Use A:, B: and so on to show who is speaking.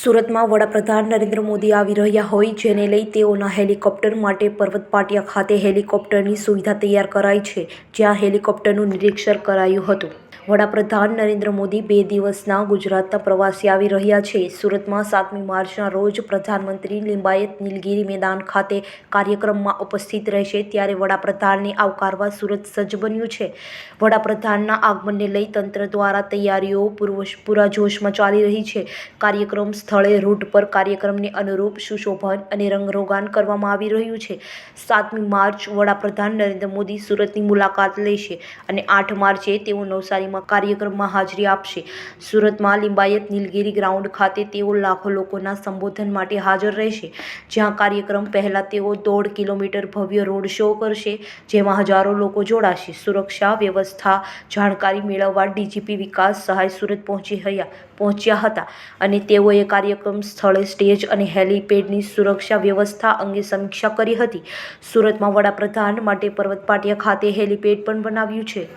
A: સુરતમાં વડાપ્રધાન નરેન્દ્ર મોદી આવી રહ્યા હોય જેને લઈ તેઓના હેલિકોપ્ટર માટે પર્વત પાટિયા ખાતે હેલિકોપ્ટરની સુવિધા તૈયાર કરાઈ છે, જ્યાં હેલિકોપ્ટરનું નિરીક્ષણ કરાયું હતું. વડાપ્રધાન નરેન્દ્ર મોદી બે દિવસના ગુજરાતના પ્રવાસે આવી રહ્યા છે. સુરતમાં સાતમી માર્ચના રોજ પ્રધાનમંત્રી લિંબાયત નીલગિરી મેદાન ખાતે કાર્યક્રમમાં ઉપસ્થિત રહેશે. ત્યારે વડાપ્રધાનને આવકારવા સુરત સજ્જ બન્યું છે. વડાપ્રધાનના આગમનને લઈ તંત્ર દ્વારા તૈયારીઓ પૂરાજોશમાં ચાલી રહી છે. કાર્યક્રમ સ્થળે રૂટ પર કાર્યક્રમને અનુરૂપ સુશોભન અને રંગરોગાન કરવામાં આવી રહ્યું છે. સાતમી માર્ચ વડાપ્રધાન નરેન્દ્ર મોદી સુરતની મુલાકાત લેશે અને આઠ માર્ચે તેઓ નવસારીમાં કાર્યક્રમમાં હાજરી આપશે. સુરતમાં લિંબાયત નીલગીરી ગ્રાઉન્ડ ખાતે તેઓ લાખો લોકોના સંબોધન માટે હાજર રહેશે. જ્યાં કાર્યક્રમ પહેલાં તેઓ દોઢ કિલોમીટર ભવ્ય રોડ શો કરશે, જેમાં હજારો લોકો જોડાશે. સુરક્ષા વ્યવસ્થા જાણકારી મેળવવા ડીજીપી વિકાસ સહાય સુરત પહોંચી રહ્યા પહોંચ્યા હતા અને તેઓએ કાર્યક્રમ સ્થળે સ્ટેજ અને હેલીપેડની સુરક્ષા વ્યવસ્થા અંગે સમીક્ષા કરી હતી. સુરતમાં વડાપ્રધાન માટે પર્વત પાટિયા ખાતે હેલીપેડ પણ બનાવ્યું છે.